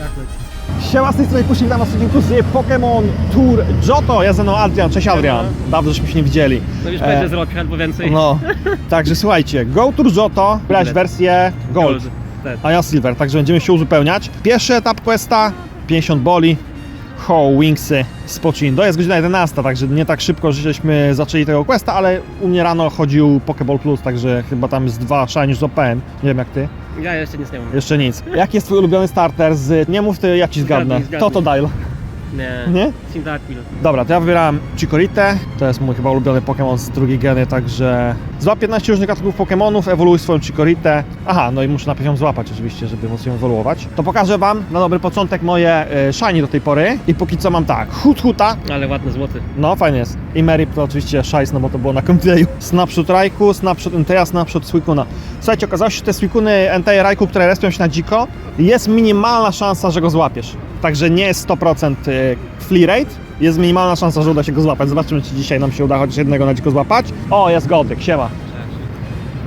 Jak leci? Siema, z tej strony Kusik, dla was odcinku z Pokémon Tour Johto. Ja ze mną Adrian, cześć Adrian. Dawno żeśmy się nie widzieli. No już będzie z roku albo więcej. No, także słuchajcie, Go Tour Johto, Gold. wersję Gold, Tak. a ja Silver, także będziemy się uzupełniać. Pierwszy etap questa, 50 boli, Ho, Wingsy, Spochin. To jest godzina 11, także nie tak szybko żeśmy zaczęli tego questa, ale u mnie rano chodził Pokéball Plus, także chyba tam jest dwa shine już z OPM. Nie wiem jak ty. Ja jeszcze nic nie mam. Jeszcze nic. Jaki jest twój ulubiony starter z... Nie mów ty, ja ci zgadnę. Zgadnij, zgadnij. Totodile. Nie. Nie? Cyndaquil. Dobra, to ja wybieram Chikorite. To jest mój chyba ulubiony Pokémon z drugiej geny, także złap 15 różnych gatunków Pokémonów, ewoluuj swoją Chikorite. Aha, no i muszę najpierw ją złapać oczywiście, żeby móc ją ewoluować. To pokażę wam na dobry początek moje e, shiny do tej pory. I póki co mam tak, Hut Huta, Ale ładny złoty. no fajnie jest. I Merip to oczywiście Shais, no bo to było na gameplayu. Snapshot Raiku, Snapshot Entei, Snapshot Suicuna. Słuchajcie, okazało się, że te Suicuny Entei Raiku, które respią się na dziko, jest minimalna szansa, że go złapiesz. Także nie jest 100% y, free rate, jest minimalna szansa, że uda się go złapać. Zobaczymy, czy dzisiaj nam się uda chociaż jednego na dziko złapać. O, jest Godryk, siema.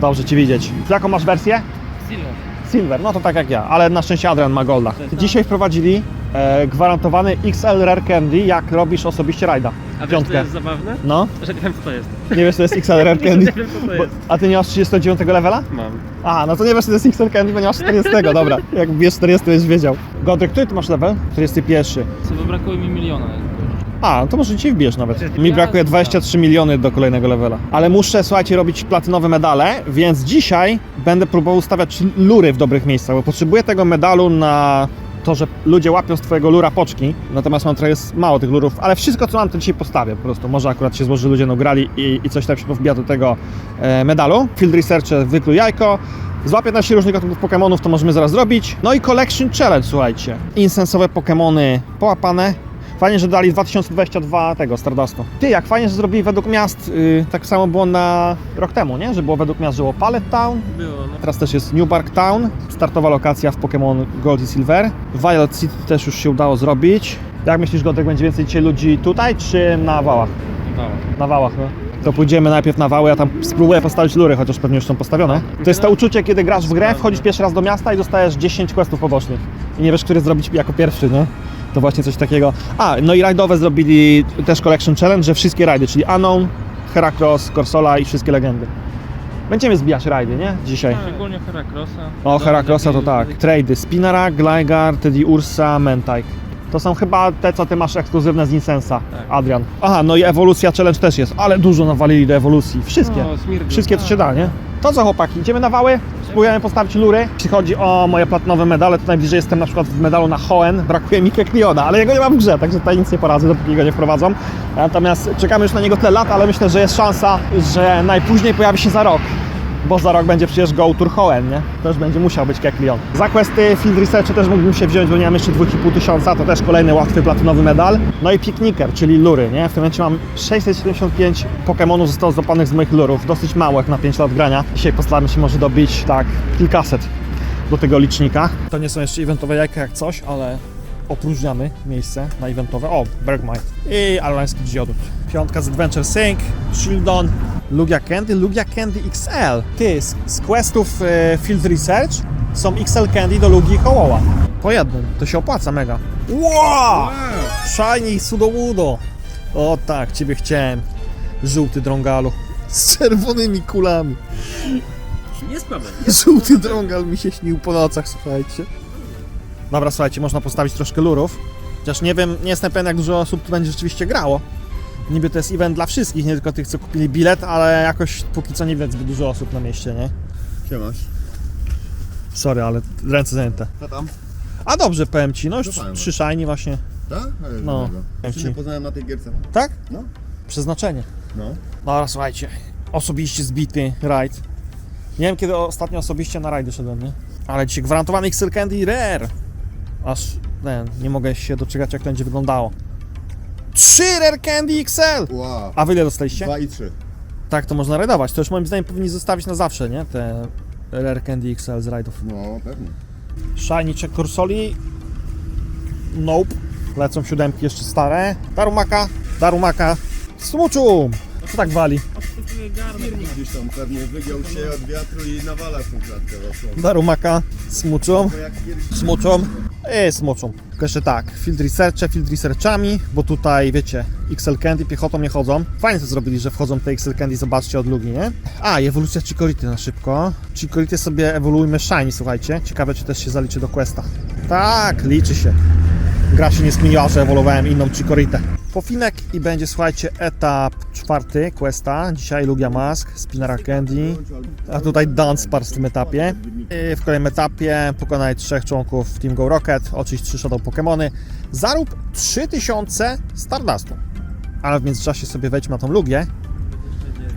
Dobrze Cię widzieć. Jaką masz wersję? Silver. Silver, no to tak jak ja, ale na szczęście Adrian ma Golda. Dzisiaj wprowadzili e, gwarantowany XL Rare Candy, jak robisz osobiście rajda. A wiesz, co Piątkę. jest zabawne? No. Że nie wiem, co to jest. Nie wiesz, co jest XL Rare Candy? Nie wiem, co to Bo, jest. a ty nie masz 39 levela? Mam. A, no to nie wiesz, co to jest XL Candy, bo nie masz 40, dobra. Jak wiesz 40, to już wiedział. Godryk, który ty masz level? 41. Co by brakuje mi miliona. A, no to może ci wbijesz nawet. Mi brakuje 23 miliony do kolejnego levela. Ale muszę, słuchajcie, robić platynowe medale, więc dzisiaj będę próbował ustawiać lury w dobrych miejscach, bo potrzebuję tego medalu na to, że ludzie łapią z twojego lura poczki, natomiast mam trochę mało tych lurów, ale wszystko co mam to dzisiaj postawię po prostu. Może akurat się złoży, ludzie nagrali i, i coś tam się powbija do tego e, medalu. Field Researcher wykluj jajko. Z 15 różnych gatunków Pokémonów to możemy zaraz zrobić. No i Collection Challenge, słuchajcie. Insensowe Pokémony połapane. Fajnie, że dali 2022 tego Stardustu. Ty, jak fajnie, że zrobili według miast, yy, tak samo było na rok temu, nie? Że było według miast, że było Pallet Town, Było, no. teraz też jest Newbark Town, startowa lokacja w Pokémon Gold i Silver. Violet City też już się udało zrobić. Jak myślisz, Godek, będzie więcej dzisiaj ludzi tutaj, czy na wałach? Dało. Na wałach, no. To pójdziemy najpierw na wały, ja tam spróbuję postawić lury, chociaż pewnie już są postawione. To jest to uczucie, kiedy grasz w grę, wchodzisz pierwszy raz do miasta i dostajesz 10 questów pobocznych. I nie wiesz, który zrobić jako pierwszy, nie? To właśnie coś takiego. A, no i rajdowe zrobili też Collection Challenge, że wszystkie rajdy, czyli Unknown, Heracross, Corsola i wszystkie legendy. Będziemy zbijać rajdy, nie? Dzisiaj. Szczególnie Heracrossa. O, Heracrossa to tak. Trady, Spinara, Gligar, Teddy Ursa, Mentike. To są chyba te, co ty masz ekskluzywne z Insensa, Tak. Adrian. Aha, no i ewolucja challenge też jest, ale dużo nawalili do ewolucji. Wszystkie. No. Wszystkie co się da, nie? To co chłopaki, idziemy na wały, spróbujemy postawić lury. Jeśli chodzi o moje platynowe medale, to najbliżej jestem na przykład w medalu na Hoenn, brakuje mi Kekliona, ale jego nie mam w grze, także tutaj nic nie poradzę, dopóki go nie wprowadzą. Natomiast czekamy już na niego tyle lat, ale myślę, że jest szansa, że najpóźniej pojawi się za rok. Bo za rok będzie przecież Go Tour nie? Też będzie musiał być Keklion. Za questy Field Research też mógłbym się wziąć, bo nie mam jeszcze 2,5 tysiąca, to też kolejny łatwy platynowy medal. No i Pikniker, czyli lury, nie? W tym momencie mam 675 Pokémonów zostało złapanych z moich lurów, dosyć jak na 5 lat grania. Dzisiaj postaramy się może dobić, tak, kilkaset do tego licznika. To nie są jeszcze eventowe jajka jak coś, ale opróżniamy miejsce na eventowe. O, Bergmite i Alański Diodut. Piątka z Adventure Sync, Shieldon, Lugia Candy, Lugia Candy XL. Ty, z, z questów e, Field Research są XL Candy do Lugi i. Po jednym, to się opłaca mega. Wow! Shiny Sudowudo. O tak, ciebie chciałem. Żółty drągalu. Z czerwonymi kulami. Nie sprawdzę. Żółty drągal mi się śnił po nocach, słuchajcie. Dobra, słuchajcie, można postawić troszkę lurów. Chociaż nie wiem, nie jestem pewien, jak dużo osób tu będzie rzeczywiście grało. Niby to jest event dla wszystkich, nie tylko tych, co kupili bilet, ale jakoś póki co nie widać zbyt dużo osób na mieście, nie? Siemasz. Sorry, ale ręce zajęte. Co tam? A dobrze, powiem ci, no już fajnie. trzy shiny właśnie. Tak? No. nie ci- poznałem na tej gierce. Tak? No. Przeznaczenie. No. Dobra, słuchajcie, osobiście zbity rajd. Nie wiem, kiedy ostatnio osobiście na rajdy szedłem, nie? Ale dzisiaj gwarantowany XL Candy Rare. Aż, ten, nie mogę się doczekać, jak to będzie wyglądało. Trzy Rare Candy XL! Wow. A wy ile dostaliście? Dwa i trzy. Tak, to można rajdować. To już moim zdaniem powinni zostawić na zawsze, nie? Te Rare Candy XL z rajdów. No, pewnie. Shiny Check Cursoli. Nope. Lecą siódemki jeszcze stare. Darumaka, Darumaka. Smuczum! Co tak wali? Gdzieś tam pewnie wygiął się od wiatru i nawala tą klatkę. Darumaka smuczą. Smuczą. Ej, smuczą. Tylko jeszcze tak, field researche, field researchami, bo tutaj, wiecie, XL Candy piechotą nie chodzą. Fajnie to zrobili, że wchodzą te XL Candy, zobaczcie od lugi, nie? A, i ewolucja Chikority na szybko. Chikority sobie ewoluujmy Shiny, słuchajcie. Ciekawe, czy też się zaliczy do Questa. Tak, liczy się. Gra się nie zmieniła, że ewoluowałem inną Chikoritę. Pofinek i będzie, słuchajcie, etap czwarty Questa. Dzisiaj Lugia Mask, Spinara Candy, a tutaj Dance Par w tym etapie. W kolejnym etapie pokonaj trzech członków Team Go Rocket, oczywiście trzy Shadow Pokémony. Zarób 3000 Stardustu. Ale w międzyczasie sobie wejdźmy na tą Lugię.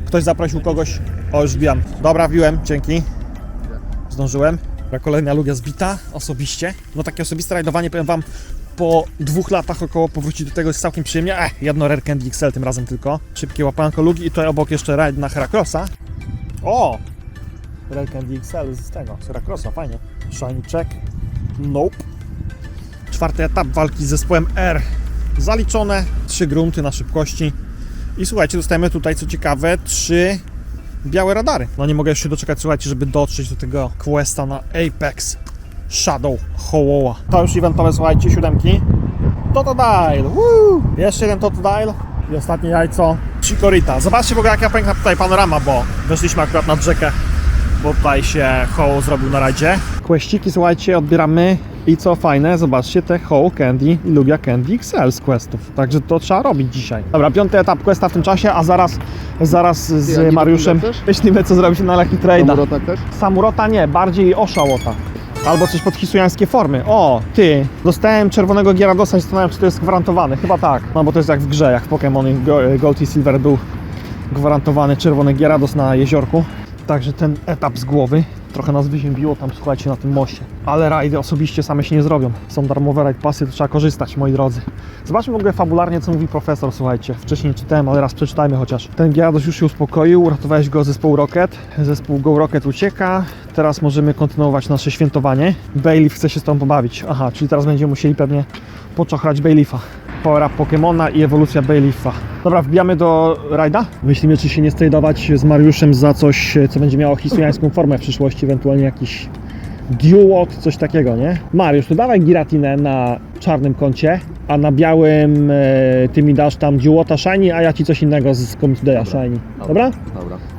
Ktoś zaprosił kogoś. O, już wbijam. Dobra, wbiłem, dzięki. Zdążyłem. Dobra, Kolejna Lugia zbita, osobiście. No takie osobiste rajdowanie, powiem Wam, po dwóch latach około powrócić do tego jest całkiem przyjemnie. Ech, jedno Rare Candy XL tym razem tylko. Szybkie łapanko Lugi i tutaj obok jeszcze rajd na Heracrossa. O! Rare Candy XL z tego, z Heracrossa, fajnie. Shiny check. Nope. Czwarty etap walki z zespołem R. Zaliczone, trzy grunty na szybkości. I słuchajcie, dostajemy tutaj, co ciekawe, trzy białe radary. No nie mogę już się doczekać, słuchajcie, żeby dotrzeć do tego questa na Apex Shadow Hołoła. To już eventowe, słuchajcie, siódemki. Totodile, woo! Jeszcze jeden Totodile i ostatnie jajco Chikorita. Zobaczcie w ogóle jaka piękna tutaj panorama, bo weszliśmy akurat nad rzekę, bo tutaj się Hoło zrobił na rajdzie. Questyki, słuchajcie, odbieramy i co fajne, zobaczcie te Hoło Candy i Lugia Candy XL z questów. Także to trzeba robić dzisiaj. Dobra, piąty etap questa w tym czasie, a zaraz, zaraz Ty, z nie Mariuszem myślimy co zrobić na Lucky Trade'a. Samurota też? Samurota nie, bardziej oszałota. Albo coś pod hisujańskie formy. O, ty, dostałem czerwonego Gyaradosa i zastanawiam czy to jest gwarantowany. Chyba tak, no bo to jest jak w grze, jak w Pokémon Go- Gold i Silver był gwarantowany czerwony Gyarados na jeziorku. Także ten etap z głowy trochę nas wyziębiło tam, słuchajcie, na tym moście. Ale rajdy osobiście same się nie zrobią. Są darmowe rajd pasy, to trzeba korzystać, moi drodzy. Zobaczmy w ogóle fabularnie, co mówi profesor, słuchajcie. Wcześniej nie czytałem, ale raz przeczytajmy chociaż. Ten Gyarados już się uspokoił, uratowałeś go zespołu Rocket. Zespół Go Rocket ucieka. Teraz możemy kontynuować nasze świętowanie. Bailiff chce się z tą pobawić. Aha, czyli teraz będziemy musieli pewnie poczochrać Bailiffa. Up Pokemona i ewolucja Bailiffa. Dobra, wbijamy do rajda. Myślimy, czy się nie stradować z Mariuszem za coś, co będzie miało hisujańską formę w przyszłości, ewentualnie jakiś Duot, coś takiego, nie? Mariusz, to dawaj Giratinę na czarnym koncie, a na białym e, ty mi dasz tam Duota Shiny, a ja ci coś innego z Comic Day'a Shiny. Dobra? Dobra.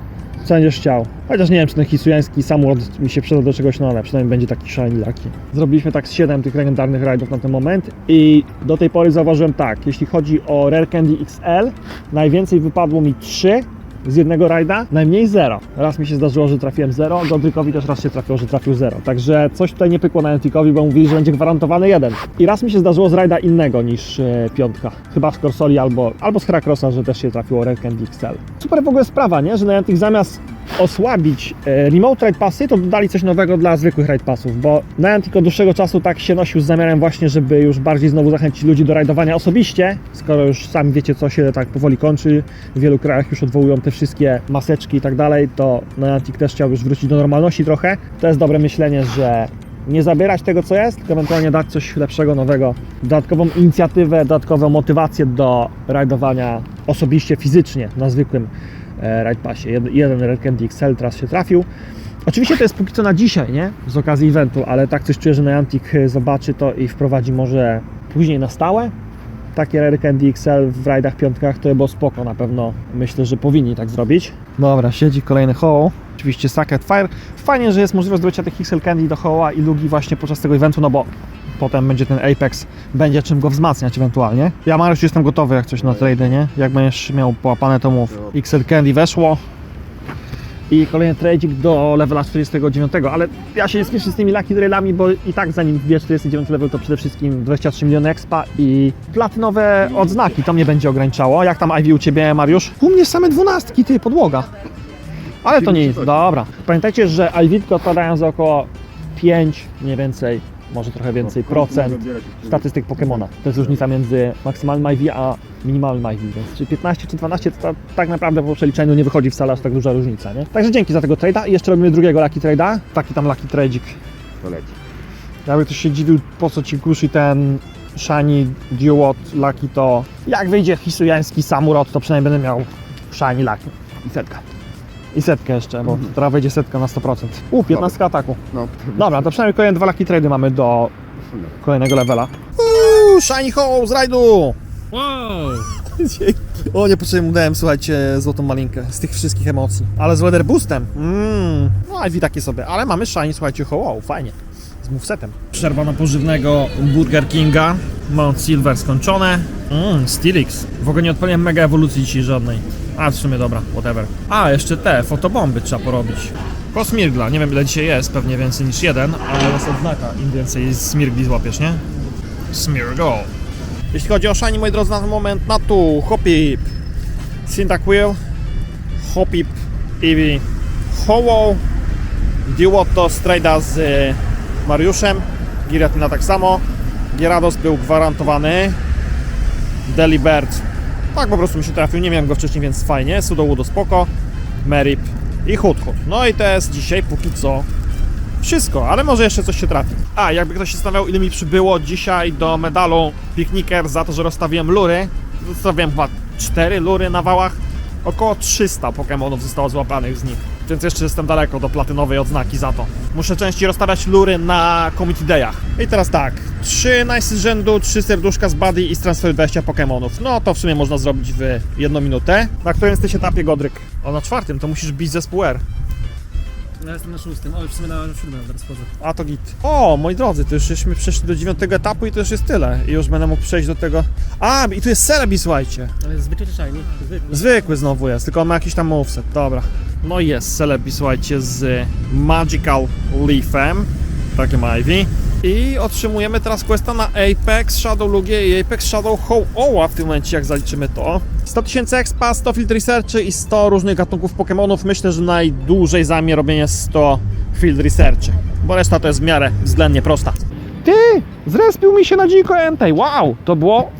Co będziesz chciał? Chociaż nie wiem, czy ten hisujański samolot mi się przyda do czegoś, no ale przynajmniej będzie taki shiny laki. Zrobiliśmy tak z 7 tych legendarnych rajdów na ten moment i do tej pory zauważyłem tak, jeśli chodzi o Rare Candy XL, najwięcej wypadło mi 3 z jednego rajda, najmniej 0. Raz mi się zdarzyło, że trafiłem 0, Godrykowi też raz się trafiło, że trafił 0. Także coś tutaj nie pykło na Antikowi, bo mówili, że będzie gwarantowany jeden. I raz mi się zdarzyło z rajda innego niż e, piątka. Chyba z Corsoli albo, albo z Heracrossa, że też się trafiło Rare Candy XL. Super w ogóle sprawa, nie? Że Niantic zamiast osłabić e, remote ride passy, to dodali coś nowego dla zwykłych ride passów, bo Niantic od dłuższego czasu tak się nosił z zamiarem właśnie, żeby już bardziej znowu zachęcić ludzi do rajdowania osobiście, skoro już sami wiecie, co się tak powoli kończy, w wielu krajach już odwołują te wszystkie maseczki i tak dalej, to Niantic też chciał już wrócić do normalności trochę. To jest dobre myślenie, że nie zabierać tego, co jest, tylko ewentualnie dać coś lepszego, nowego, dodatkową inicjatywę, dodatkową motywację do rajdowania osobiście, fizycznie, na zwykłym Ride Passie. Jed, jeden Red Candy XL teraz się trafił. Oczywiście to jest póki co na dzisiaj, nie? Z okazji eventu, ale tak coś czuję, że Niantic e, zobaczy to i wprowadzi może później na stałe. Takie Rare Candy XL w rajdach piątkach to by było spoko, na pewno myślę, że powinni tak zrobić. Dobra, siedzi kolejny Ho. Oczywiście Socket Fire. Fajnie, że jest możliwość zdobycia tych XL Candy do Hoła i Lugi właśnie podczas tego eventu, no bo potem będzie ten Apex, będzie czym go wzmacniać ewentualnie. Ja Mariusz jestem gotowy jak coś na trade, nie? Jak będziesz miał połapane to mów. XL Candy weszło. I kolejny trade'ik do levela 49, ale ja się nie spieszę z tymi Lucky Trailami, bo i tak zanim wbije 49 level to przede wszystkim 23 miliony expa i platynowe odznaki, to mnie będzie ograniczało. Jak tam Ivy u Ciebie, Mariusz? U mnie same dwunastki, ty, podłoga. Ale to nic, dobra. Pamiętajcie, że Ivy odpadają za około 5, mniej więcej, może trochę więcej, procent statystyk Pokemona. To jest różnica między maksymalnym IV a minimalnym IV, więc czy 15 czy 12 to ta, tak naprawdę po przeliczeniu nie wychodzi wcale aż tak duża różnica, nie? Także dzięki za tego trade'a i jeszcze robimy drugiego Lucky Trade'a. Taki tam Lucky Trade'ik. To leci. Jakby ktoś się dziwił, po co ci kuszy ten Shiny Duot Lucky, to jak wyjdzie hisujański Samurot, to przynajmniej będę miał Shiny Lucky i setka. I setkę jeszcze, bo teraz wejdzie setka na 100%. U, 15 ataku. No, Dobra, to przynajmniej kolejne dwa Lucky Trade mamy do kolejnego levela. Uuu, Shiny Hole z rajdu! Wow! O, niepotrzebnie mu dałem, słuchajcie, złotą malinkę z tych wszystkich emocji. Ale z Weather Boostem. Mmm. No, i takie sobie. Ale mamy shiny, słuchajcie, ho, wow, fajnie. Z movesetem. Przerwa na pożywnego Burger Kinga. Mount Silver skończone. Mmm, Stilix. W ogóle nie odpaliłem mega ewolucji dzisiaj żadnej. A, w sumie dobra, whatever. A, jeszcze te, fotobomby trzeba porobić. Kosmirgla, nie wiem ile dzisiaj jest, pewnie więcej niż jeden, ale jest odznaka, im więcej smirgli złapiesz, nie? Smirgo. Jeśli chodzi o shiny, moi drodzy, na ten moment, na tu, Hopip, Cyndaquil, Hopip, Eevee, Howo, Duoto Strajda z y, Mariuszem, Giratina tak samo, Gyarados był gwarantowany, Delibert, tak po prostu mi się trafił, nie miałem go wcześniej, więc fajnie, Sudowoodo spoko, Merip i Hudhud. No i to jest dzisiaj póki co wszystko, ale może jeszcze coś się trafi. A, jakby ktoś się zastanawiał, ile mi przybyło dzisiaj do medalu Picnicker za to, że rozstawiłem lury. Zostawiłem chyba 4 lury na wałach. Około 300 Pokémonów zostało złapanych z nich. Więc jeszcze jestem daleko do platynowej odznaki za to. Muszę częściej rozstawiać lury na Community Dayach. I teraz tak, 3 nice z rzędu, 3 serduszka z Buddy i z transferu 20 Pokémonów. No to w sumie można zrobić w jedną minutę. Na którym jesteś etapie, Godryk? O, na czwartym, to musisz bić zespół R. Ja jestem na szóstym. O, w sumie na siódmym teraz. A to git. O, moi drodzy, to już żeśmy przeszli do dziewiątego etapu i to już jest tyle. I już będę mógł przejść do tego. A, i tu jest Celebi, słuchajcie. Ale jest zwykły czy shiny? Zwykły. Zwykły znowu jest, tylko on ma jakiś tam moveset. Dobra. No i jest Celebi, słuchajcie, z Magical Leafem. Takie ma Ivy. I otrzymujemy teraz questa na Apex, Shadow Lugie i Apex Shadow Ho-Oła w tym momencie, jak zaliczymy to. 100 tysięcy expa, 100 field researchy i 100 różnych gatunków Pokémonów. Myślę, że najdłużej zajmie robienie 100 field researchy, bo reszta to jest w miarę względnie prosta. Ty! Zrespił mi się na dziko Entei. Wow! To było...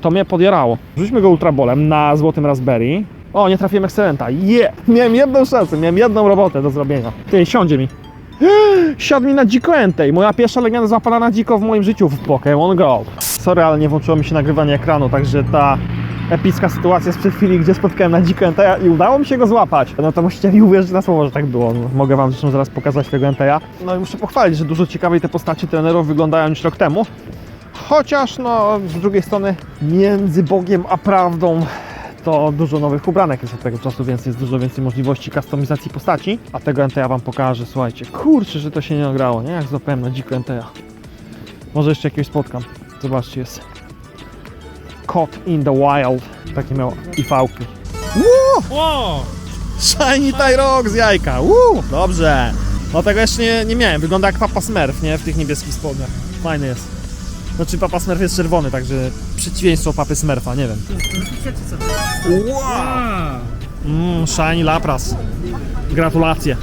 To mnie podjerało. Rzućmy go ultrabolem na złotym raspberry. O, nie trafiłem ekscelenta. Je! Yeah. Miałem jedną szansę, miałem jedną robotę do zrobienia. Ty, siądzie mi. Siadł mi na dziko Entei. Moja pierwsza legenda złapana na dziko w moim życiu w Pokémon Go. Sorry, ale nie włączyło mi się nagrywanie ekranu, także ta epicka sytuacja sprzed chwili, gdzie spotkałem na dziko Enteja i udało mi się go złapać. No to musicie mi uwierzyć na słowo, że tak było. No, mogę wam zresztą zaraz pokazać tego Enteja. No i muszę pochwalić, że dużo ciekawiej te postacie trenerów wyglądają niż rok temu. Chociaż no z drugiej strony między Bogiem a prawdą to dużo nowych ubranek jest od tego czasu, więc jest dużo więcej możliwości kustomizacji postaci. A tego Enteja wam pokażę, słuchajcie. Kurczę, że to się nie nagrało, nie? Jak złapałem na dziko Enteja. Może jeszcze jakiegoś spotkam. Zobaczcie, jest Caught in the Wild. Takie miał IV-ki. Wow! Shiny Tyrok z jajka. Woo! Dobrze. No tego jeszcze nie, nie miałem. Wygląda jak Papa Smurf, nie? W tych niebieskich spodniach. Fajny jest. Znaczy Papa Smurf jest czerwony, także przeciwieństwo Papy Smurfa, nie wiem. Wow! A, Mmm, Shiny Lapras. Gratulacje.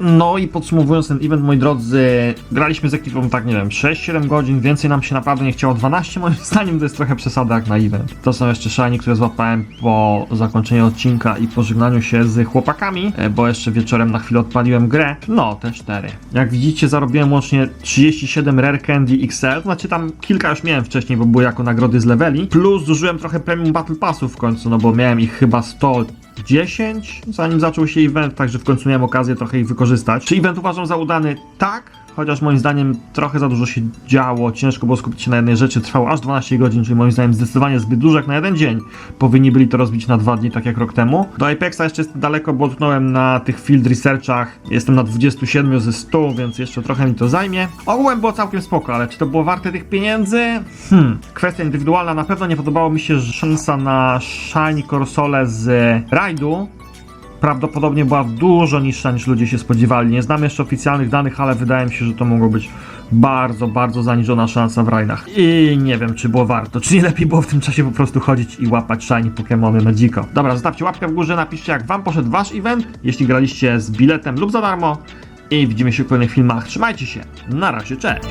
No i podsumowując ten event, moi drodzy, graliśmy z ekipą tak, nie wiem, 6-7 godzin, więcej nam się naprawdę nie chciało. 12 moim zdaniem to jest trochę przesada jak na event. To są jeszcze shiny, które złapałem po zakończeniu odcinka i pożegnaniu się z chłopakami, e, bo jeszcze wieczorem na chwilę odpaliłem grę. No, te 4. Jak widzicie, zarobiłem łącznie 37 Rare Candy XL, znaczy tam kilka już miałem wcześniej, bo były jako nagrody z leveli, plus zużyłem trochę Premium Battle Passów w końcu, no bo miałem ich chyba 100 10, zanim zaczął się event, także w końcu miałem okazję trochę ich wykorzystać. Czy event uważam za udany? Tak, chociaż moim zdaniem trochę za dużo się działo, ciężko było skupić się na jednej rzeczy, trwało aż 12 godzin, czyli moim zdaniem zdecydowanie zbyt dużo jak na jeden dzień. Powinni byli to rozbić na dwa dni, tak jak rok temu. Do Apexa jeszcze jest daleko, bo utknąłem na tych field researchach, jestem na 27 ze 100, więc jeszcze trochę mi to zajmie. Ogółem było całkiem spoko, ale czy to było warte tych pieniędzy? Hmm, kwestia indywidualna, na pewno nie podobało mi się szansa na Shiny Corsole z rajdu, prawdopodobnie była dużo niższa niż ludzie się spodziewali. Nie znam jeszcze oficjalnych danych, ale wydaje mi się, że to mogło być bardzo, bardzo zaniżona szansa w rajdach. I nie wiem, czy było warto, czy nie lepiej było w tym czasie po prostu chodzić i łapać shiny Pokémony na dziko. Dobra, zostawcie łapkę w górze, napiszcie jak wam poszedł wasz event, jeśli graliście z biletem lub za darmo. I widzimy się w kolejnych filmach. Trzymajcie się. Na razie, cześć.